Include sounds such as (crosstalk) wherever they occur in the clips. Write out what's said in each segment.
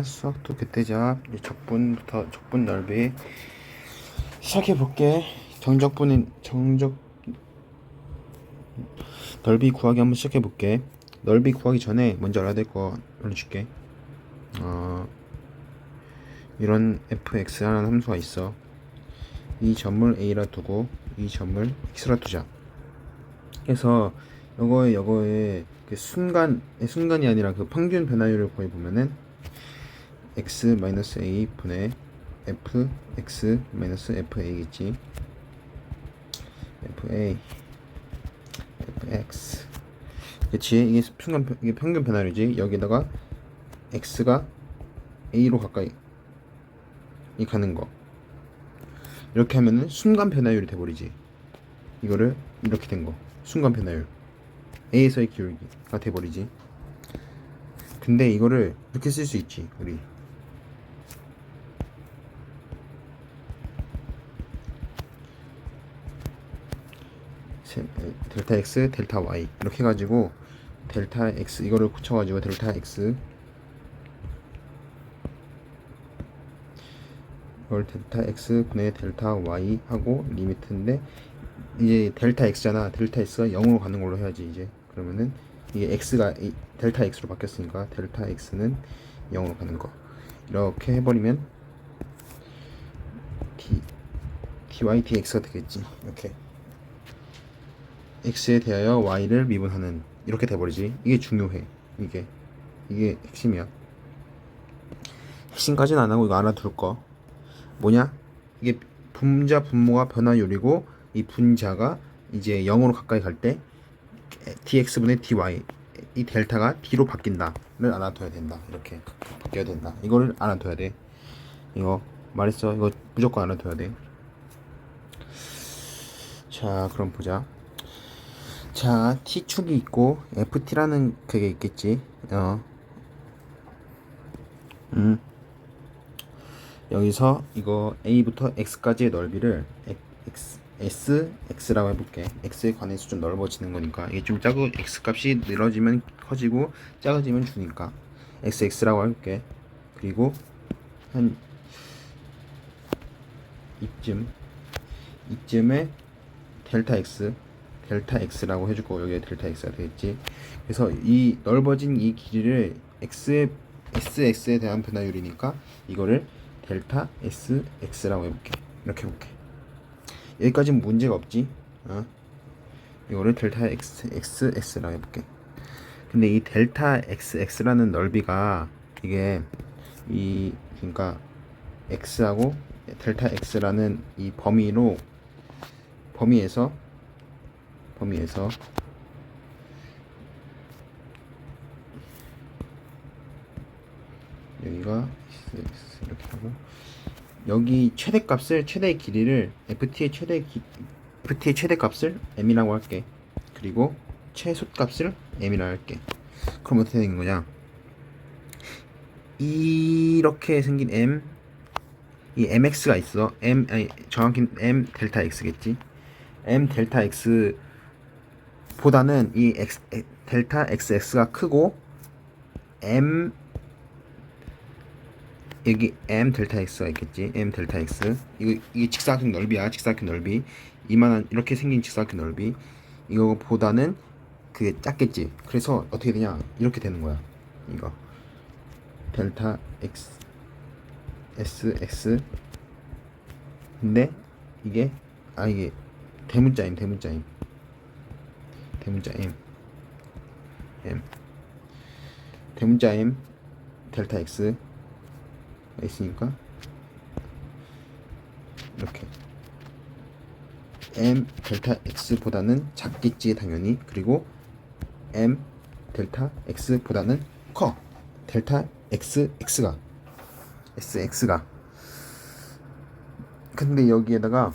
자, 수학도 그때자 이제 적분부터 적분 넓이 시작해 볼게. 정적분인 정적 넓이 구하기 한번 시작해 볼게. 넓이 구하기 전에 먼저 알아야 될 거 알려줄게. 어, 이런 fx라는 함수가 있어. 이 점을 a라 두고 이 점을 x라 두자. 그래서 요거에 요거에 그 순간 순간이 아니라 그 평균 변화율을 구해 보면은 x 마이너스 a 분의 f x 마이너스 f a겠지. f a f x. 그치? 이게 순간 변- 이게 평균 변화율이지? 여기다가 x가 a로 가까이 이 가는 거. 이렇게 하면은 순간 변화율이 돼버리지. 이거를 이렇게 된 거. 순간 변화율 a에서의 기울기가 돼버리지. 근데 이거를 이렇게 쓸 수 있지 우리 세- 에, 델타 x 델타 y 이렇게 해가지고 델타 x 이거를 고쳐가지고 델타 x 이걸 델타 x 분의 델타 y 하고 리미트인데 이제 델타 x잖아. 델타 x가 0으로 가는 걸로 해야지 이제. 그러면은 이게 x가 이 델타 x로 바뀌었으니까 델타 x는 0으로 가는 거. 이렇게 해버리면 d dy dx가 되겠지. 이렇게 x에 대하여 y를 미분하는 이렇게 돼버리지. 이게 중요해 이게. 이게 핵심이야. 핵심까지는 안 하고 이거 알아둘 거. 뭐냐? 이게 분자 분모가 변화율이고 이 분자가 이제 0으로 가까이 갈 때 dx분의 dy 이 델타가 d로 바뀐다를 알아둬야 된다. 이렇게 바뀌어야 된다. 이거를 알아둬야 돼. 이거 말했어. 이거 무조건 알아둬야 돼자 그럼 보자 자, T축이 있고 FT라는 그게 있겠지. 어. 음. 여기서 이거 A부터 X까지의 넓이를 X, S, X라고 해볼게. X에 관해서 좀 넓어지는 거니까 이게 좀 작고 X 값이 늘어지면 커지고 작아지면 주니까 X, X라고 해볼게. 그리고 한 이쯤 이쯤에 델타 X 델타 x라고 해주고 여기에 델타 x가 되겠지. 그래서 이 넓어진 이 길이를 x의 sx에 대한 변화율이니까 이거를 델타 s x라고 해볼게. 이렇게 해볼게. 여기까지는 문제가 없지. 어? 이거를 델타 x x x라고 해볼게. 근데 이 델타 x x라는 넓이가 이게 이 그러니까 x하고 델타 x라는 이 범위로 범위에서 범위에서. 여기가 이렇게 하고. 여기 최대값을 최대의 길이를 ft의 최대 기, ft의 최대값을 m이라고 할게. 그리고 최소값을 m이라고 할게. 그럼 어떻게 되는 거냐? 이렇게 생긴 m 이 mx가 있어. M 아니 정확히 m 델타 x겠지? M 델타 x 보다는 이 x, 에, 델타 xx가 크고 m 여기 m 델타 x가 있겠지? M 델타 x. 이거 이게 직사각형 넓이야. 직사각형 넓이. 이만한 이렇게 생긴 직사각형 넓이. 이거보다는 그게 작겠지? 그래서 어떻게 되냐? 이렇게 되는 거야. 이거. 델타 x s x. 근데 이게 아 이게 대문자임 대문자임 대문자 m m. 대문자 m 델타 x 가 있으니까 이렇게. M 델타 x보다는 작겠지 당연히. 그리고 m 델타 x보다는 커. 델타 x x가. X x가. 근데 여기에다가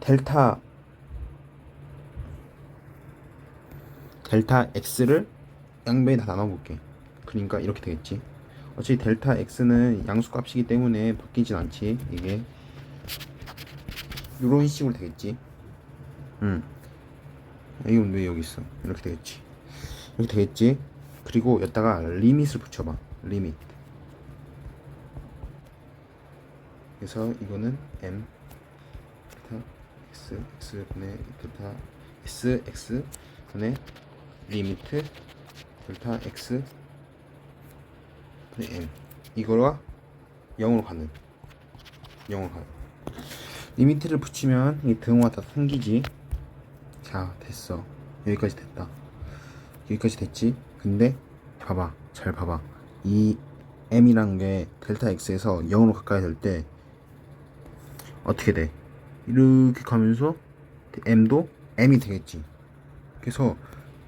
델타 델타 x를 양변에 다 나눠볼게. 그러니까 이렇게 되겠지. 어차피 델타 x는 양수값이기 때문에 바뀌진 않지. 이게 이런 식으로 되겠지. 응. 이건 왜 여기 있어? 이렇게 되겠지. 이렇게 되겠지. 그리고 여기다가 리밋을 붙여봐 리밋 그래서 이거는 m 델타 x x 분의 델타 s x 분의 리미트 델타 x m 이거가 0으로 가는 0으로 가는. 리미트를 붙이면 이 등호가 다 생기지. 자 됐어. 여기까지 됐다. 여기까지 됐지? 근데 봐봐. 잘 봐봐. 이 m이란 게 델타 x에서 0으로 가까이 될 때 어떻게 돼? 이렇게 가면서 m도 m이 되겠지. 그래서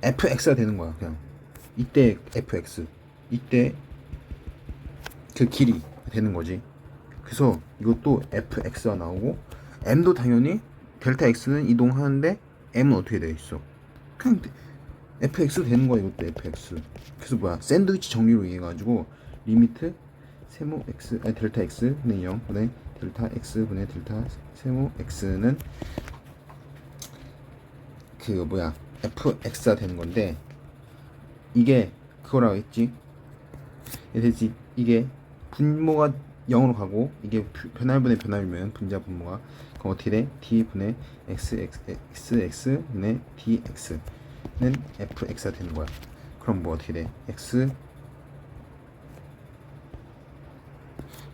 fx가 되는 거야 그냥. 이때 fx 이때 그 길이 되는 거지. 그래서 이것도 fx가 나오고 m도 당연히 델타 x는 이동하는데 m은 어떻게 되어 있어? 그냥 fx 되는 거야 이것도 fx 그래서 뭐야? 샌드위치 정리로 이해 가지고 리미트 세모 x 아니 델타 x 분의 0 분의 델타 x 분의 델타 세모 x는 그 뭐야 fx가 되는 건데 이게 그거라고 했지 그래서 이게 분모가 0으로 가고 이게 부- 변할분의 변할이면 분자 분모가 그럼 어떻게 돼? d 분의 x x x x 분의 dx는 fx가 되는 거야. 그럼 뭐 어떻게 돼? x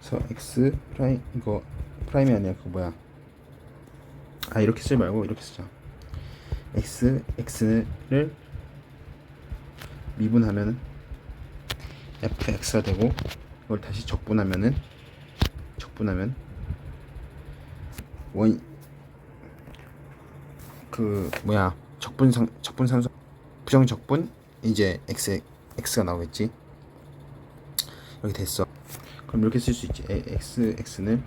그래서 x 프라임 이거 프라임이 아니라 그 뭐야? 아 이렇게 쓰지 말고 이렇게 쓰자. X x를 미분하면 fx가 되고 이걸 다시 적분하면은 적분하면 원 그 뭐야 적분상 적분상수 부정 적분 이제 x x가 나오겠지? 이렇게 됐어. 그럼 이렇게 쓸 수 있지. X x는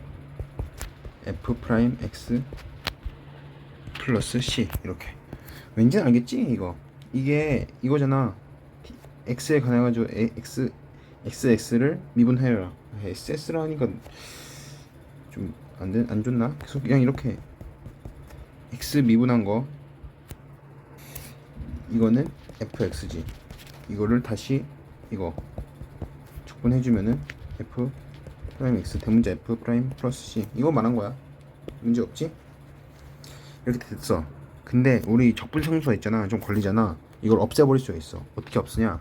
f 프라임 x 플러스 c. 이렇게 왠지 알겠지 이거? 이게 이거잖아. X에 관해 가지고 x x x를 미분해라. S s라 하니까 좀안 안 좋나? 계속 그냥 이렇게 x 미분한 거. 이거는 fx지. 이거를 다시 이거 적분해주면은 f 프라임 x 대문자 f 프라임 플러스 c 이거 말한 거야. 문제 없지? 이렇게 됐어 근데 우리 적분 상수가 있잖아. 좀 걸리잖아. 이걸 없애버릴 수가 있어. 어떻게 없으냐?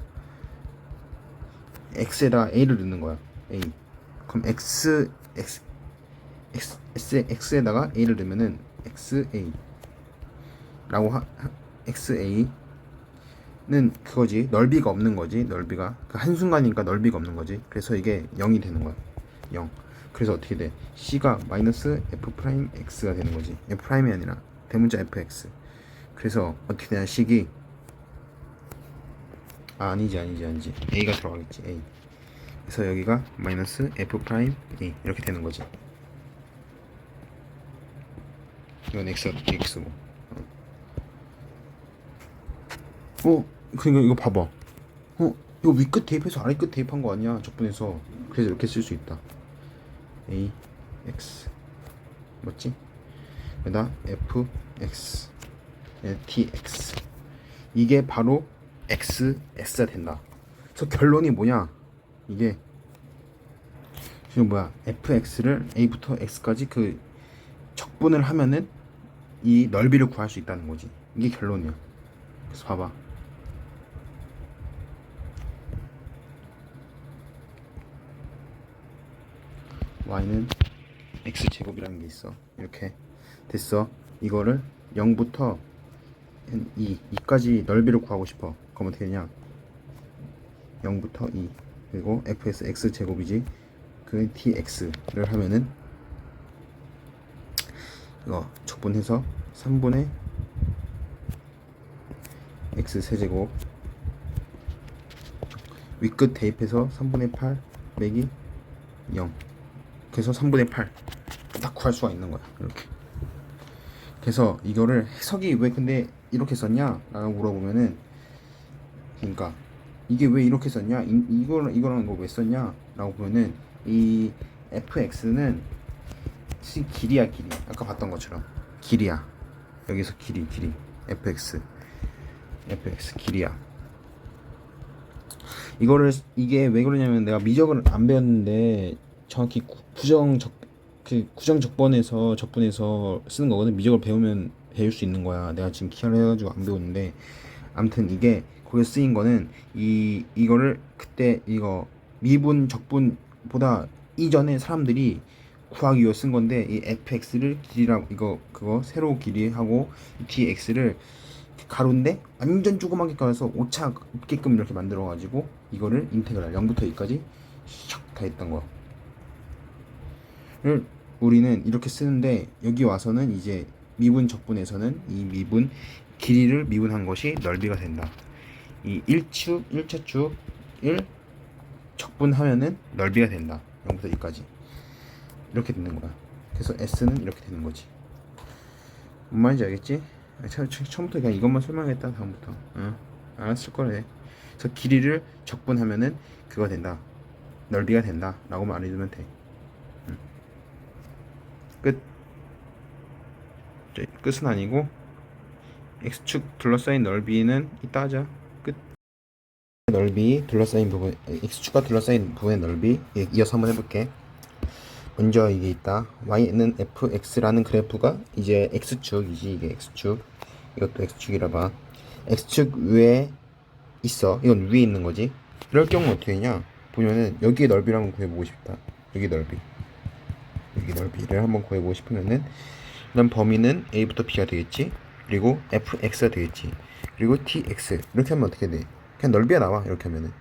X에다 a를 넣는 거야. A. 그럼 x x x x x에다가 a를 넣으면은 xa 라고 하, 하 xa 는 그거지. 넓이가 없는 거지. 넓이가. 그 한순간이니까 넓이가 없는 거지. 그래서 이게 0이 되는 거야. 0 그래서 어떻게 돼? C가 마이너스 f 프라임 x가 되는 거지. F 프라임이 아니라 대문자 fx 그래서 어떻게 되냐 식이. 아 아니지 아니지 아니지. A가 들어가겠지 a. 그래서 여기가 마이너스 f 프라임 a. 이렇게 되는 거지. 이건 x x고. 어 그러니까 이거 봐봐. 어 이거 위끝 대입해서 아래 끝 대입한 거 아니야 적분해서. 그래서 이렇게 쓸 수 있다. A x. 맞지 여기다 f x 예, t x. 이게 바로 x s가 된다. 그래서 결론이 뭐냐? 이게 지금 뭐야? Fx를 a부터 x까지 그 적분을 하면은 이 넓이를 구할 수 있다는 거지. 이게 결론이야. 그래서 봐봐. y는 x 제곱이라는 게 있어. 이렇게 됐어. 이거를 0부터 2, 2까지 넓이를 구하고 싶어. 그럼 어떻게 되냐? 0부터 2 그리고 fs x 제곱이지. 그 tx를 하면은 이거 적분해서 3분의 x 세제곱. 윗끝 대입해서 3분의 8 빼기 0 그래서 3분의 8 딱 구할 수가 있는 거야 이렇게 그래서 이거를 해석이 왜 근데 이렇게 썼냐? 라고 물어보면은 그러니까 이게 왜 이렇게 썼냐? 이, 이걸 이거랑 이거 왜 썼냐? 라고 보면은 이 fx는 시- 길이야 길이. 아까 봤던 것처럼 길이야. 여기서 길이 길이. Fx. Fx 길이야. 이거를 이게 왜 그러냐면 내가 미적을 안 배웠는데 정확히 구- 부정 적 그 구정 적번에서 적분에서 쓰는 거거든. 미적을 배우면 배울 수 있는 거야. 내가 지금 기하를 해가지고 안 배웠는데. 아무튼 이게 거기 쓰인 거는 이 이거를 그때 이거 미분 적분보다 이전에 사람들이 구하기 위해 쓴 건데 이 fx를 길이라고 이거 그거 세로 길이하고 이 dx를 가로인데 완전 조그맣게 깔아서 오차 없게끔 이렇게 만들어 가지고 이거를 인테그랄 0부터 2까지 샥다 했던 거야. 를 우리는 이렇게 쓰는데 여기 와서는 이제 미분 적분에서는 이 미분 길이를 미분한 것이 넓이가 된다. 이 1축 1차 축 1 적분하면은 넓이가 된다. 0부터 2까지. 이렇게 되는 거야. 그래서 S는 이렇게 되는 거지. 뭔 말인지 알겠지? 아, 처음부터 그냥 이것만 설명했다 다음부터. 응. 알았을 거래. 그래서 길이를 적분하면은 그거 된다. 넓이가 된다. 라고 말해주면 돼. 응. 끝. 저, 끝은 아니고 x축 둘러싸인 넓이는 이따 하자. 끝. 넓이 둘러싸인 부분 x축과 둘러싸인 부분의 넓이 예, 이어서 한번 해볼게. 먼저 이게 있다. y는 fx라는 그래프가 이제 x축이지 이게 x축. 이것도 x축이라 봐. x축 위에 있어. 이건 위에 있는 거지. 이럴 경우 어떻게 되냐? 보면은 여기의 넓이를 한번 구해보고 싶다. 여기 넓이. 여기 넓이를 한번 구해보고 싶으면은 일단 범위는 a부터 b가 되겠지. 그리고 fx가 되겠지. 그리고 tx 이렇게 하면 어떻게 돼? 그냥 넓이가 나와 이렇게 하면은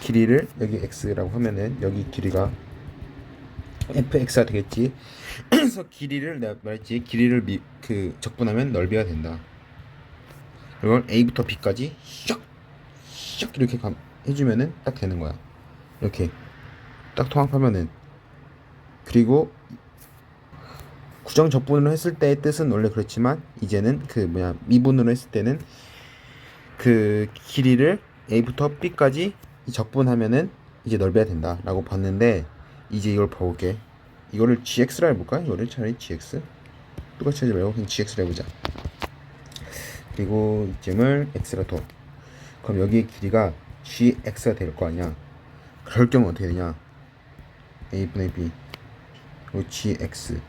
길이를 여기 x라고 하면은 여기 길이가 fx가 되겠지. (clears throat) 그래서 길이를 내가 말했지. 길이를 미, 그 적분하면 넓이가 된다. 이걸 a부터 b까지 샥, 샥 이렇게 감, 해주면은 딱 되는 거야. 이렇게 딱 통합하면은 그리고 구정 적분으로 했을 때의 뜻은 원래 그렇지만 이제는 그 뭐냐 미분으로 했을 때는 그 길이를 a부터 b까지 적분하면은 이제 넓이가 된다라고 봤는데 이제 이걸 봐볼게. 이거를 gx라 해볼까? 이거를 차라리 gx. 똑같이 하지 말고 그냥 gx라 해보자. 그리고 이쯤을 x라 둬. 그럼 여기의 길이가 gx가 될 거 아니야. 그럴 경우 어떻게 되냐? a분의 b 그리고 gx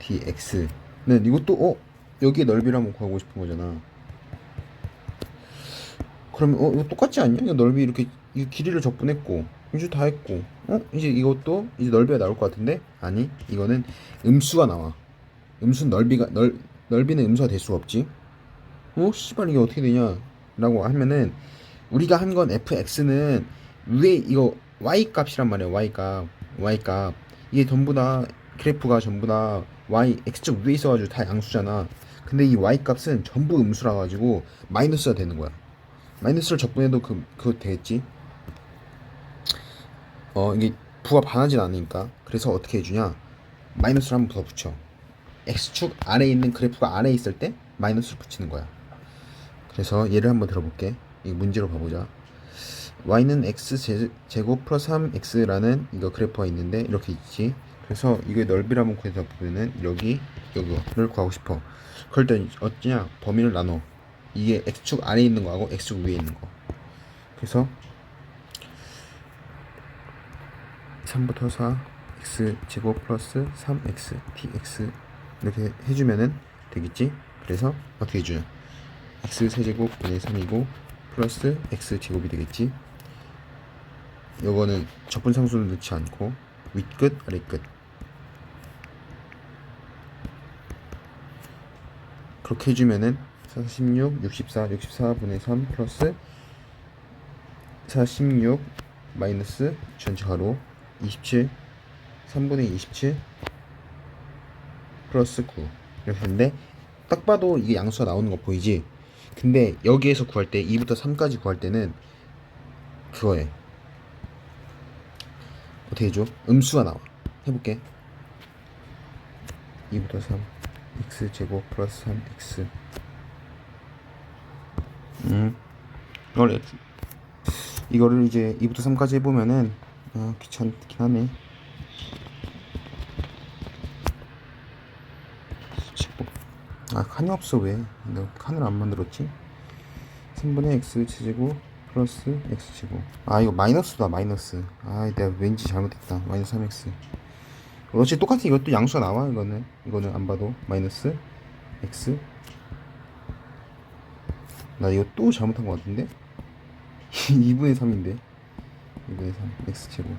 dx는 이것도 어 여기에 넓이를 한번 구하고 싶은 거잖아. 그러면 어 이거 똑같지 않냐? 이거 넓이 이렇게 이 길이를 적분했고 이제 다 했고 어 이제 이것도 이제 넓이가 나올 것 같은데 아니 이거는 음수가 나와. 음수는 넓이가 넓 넓이는 음수가 될 수가 없지. 어 씨발 이게 어떻게 되냐 라고 하면은 우리가 한 건 fx는 위에 이거 y 값이란 말이야 y 값 y 값 이게 전부 다 그래프가 전부 다 y x축 위에 있어가지고 다 양수잖아. 근데 이 y 값은 전부 음수라 가지고 마이너스가 되는 거야. 마이너스를 적분해도 그 그거 되겠지. 어 이게 부가 반하진 않으니까 그래서 어떻게 해주냐 마이너스를 한번 더 붙여 x축 아래에 있는 그래프가 아래에 있을 때 마이너스를 붙이는 거야 그래서 얘를 한번 들어볼게 이 문제로 봐보자 y는 x 제, 제곱 플러스 3x라는 이거 그래프가 있는데 이렇게 있지. 그래서 이거 넓이를 한번 구해서 보면은 여기 여기를 구하고 싶어. 그럴 때 어찌냐? 범위를 나눠. 이게 x축 아래에 있는 거하고 x축 위에 있는 거. 그래서 3부터 4 x 제곱 플러스 3x dx 이렇게 해주면은 되겠지? 그래서 어떻게 해주냐 x 세제곱 분의 3이고 플러스 x 제곱이 되겠지 요거는 적분 상수를 넣지 않고 윗끝 아래끝. 그렇게 해주면은 46 64 64분의 3 플러스 46 마이너스 전체 가로 27 3분의 27 플러스 9 이렇게 했는데 딱 봐도 이게 양수가 나오는 거 보이지? 근데 여기에서 구할 때 2부터 3까지 구할 때는 그거에 어떻게 해줘? 음수가 나와. 해볼게. 2부터 3 x 제곱 플러스 3x 음. 이걸 이거를 이제 2부터 3까지 해보면은 아 귀찮긴 하네. 뭐. 아 칸이 없어 왜? 내가 칸을 안 만들었지? 3분의 x 제곱 플러스 x제곱. 아 이거 마이너스다 마이너스. 아 내가 왠지 잘못했다. 마이너스 3x 어차피 똑같은 이것도 양수가 나와 이거는. 이거는 안 봐도 마이너스 x. 나 이거 또 잘못한 것 같은데? (laughs) 2분의 3인데? 2분의 3 x제곱.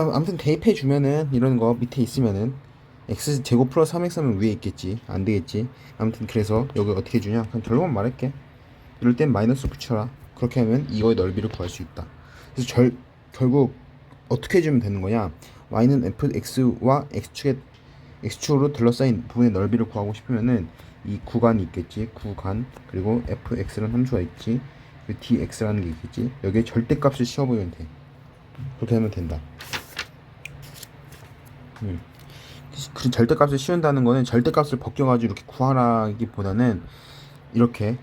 아무- 아무튼 대입해 주면은 이런 거 밑에 있으면은 x 제곱 플러스 3x는 위에 있겠지. 안 되겠지. 아무튼 그래서 여기 어떻게 주냐? 그냥 결론만 말할게. 이럴 땐 마이너스 붙여라 그렇게 하면 이거의 넓이를 구할 수 있다. 그래서 절, 결국 어떻게 해주면 되는 거냐? y는 fx와 x축의 x축으로 둘러싸인 부분의 넓이를 구하고 싶으면은 이 구간이 있겠지? 구간 그리고 fx라는 함수가 있지? 그리고 dx라는 게 있겠지? 여기에 절대값을 씌워보면 돼. 그렇게 하면 된다. 음. 그 절대값을 씌운다는 거는 절대값을 벗겨가지고 이렇게 구하라기보다는 이렇게 해-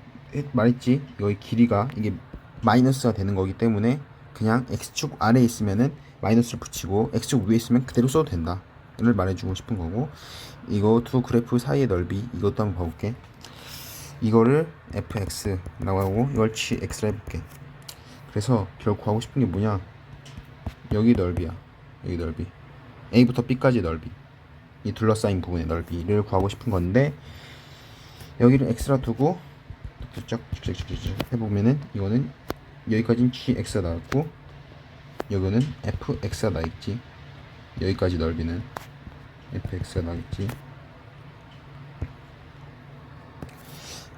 말했지. 여기 길이가 이게 마이너스가 되는 거기 때문에 그냥 x축 아래에 있으면은 마이너스를 붙이고 x축 위에 있으면 그대로 써도 된다. 를 말해주고 싶은 거고 이거 두 그래프 사이의 넓이 이것도 한번 봐볼게. 이거를 fx라고 하고 이걸 gx라 해볼게. 그래서 결국 구하고 싶은 게 뭐냐? 여기 넓이야. 여기 넓이. a부터 b까지 넓이. 이 둘러싸인 부분의 넓이를 구하고 싶은 건데 여기를 x라 두고 쭉 쭉쭉 쭉쭉 해보면은 이거는 여기까지는 gx가 나왔고 여기는 fx가 나있지. 여기까지 넓이는 fx가 나겠지.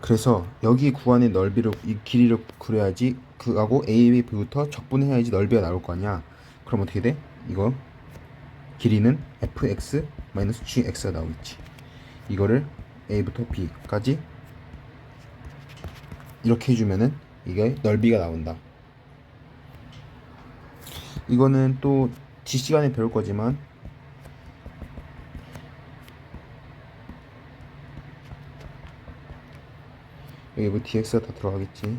그래서 여기 구간의 넓이를 이 길이를 그려야지 그하고 a, b부터 적분해야지 넓이가 나올 거 아니야. 그럼 어떻게 돼? 이거 길이는 fx 마이너스 gx가 나오겠지. 이거를 a부터 b까지 이렇게 해주면은 이게 넓이가 나온다. 이거는 또 뒷시간에 배울 거지만 여기 뭐 dx가 다 들어가겠지.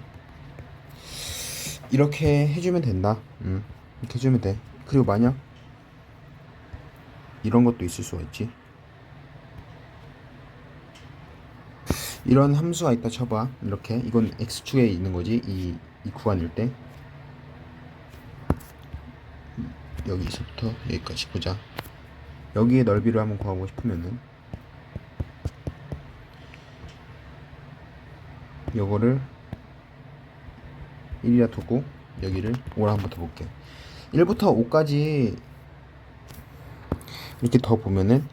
이렇게 해주면 된다. 음, 이렇게 해주면 돼. 그리고 만약 이런 것도 있을 수가 있지 이런 함수가 있다 쳐봐. 이렇게. 이건 x축에 있는 거지 이, 이 구간일 때. 여기서부터 여기까지 보자. 여기의 넓이를 한번 구하고 싶으면은. 요거를 1이라 두고 여기를 5라 한번 더 볼게. 1부터 5까지 이렇게 더 보면은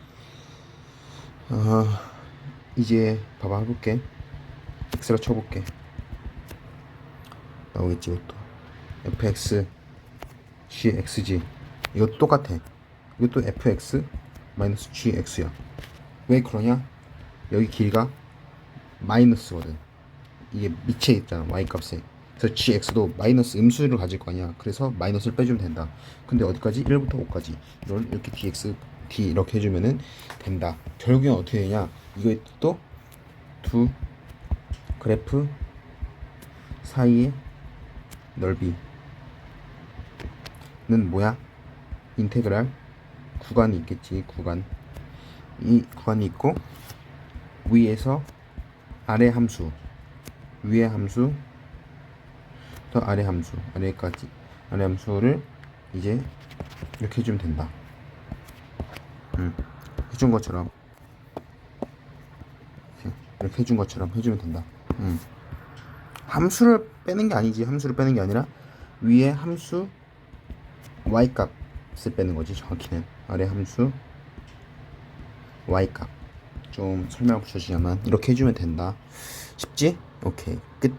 어, 이제 봐봐 해볼게. X라 쳐볼게. 나오겠지 이것도. Fx gxg 이것도 똑같아. 이것도 fx gx야. 왜 그러냐? 여기 길이가 마이너스거든. 이게 밑에 있잖아 y 값에. 그래서 gx도 마이너스 음수를 가질 거 아니야. 그래서 마이너스를 빼주면 된다. 근데 어디까지? 1부터 5까지. 이걸 이렇게 dx d 이렇게 해주면은 된다. 결국엔 어떻게 되냐? 또두 그래프 사이의 넓이는 뭐야? 인테그랄 구간이 있겠지 구간. 이 구간이 있고 위에서 아래 함수 위의 함수 더 아래 함수 아래까지. 아래 함수를 이제 이렇게 해주면 된다 음, 해준 것처럼. 이렇게, 이렇게 해준 것처럼 해주면 된다. 음. 함수를 빼는 게 아니지. 함수를 빼는 게 아니라 위에 함수 y 값을 빼는 거지 정확히는. 아래 함수 y 값 좀 설명을 붙여주자면 이렇게 해주면 된다. 쉽지? 오케이. 끝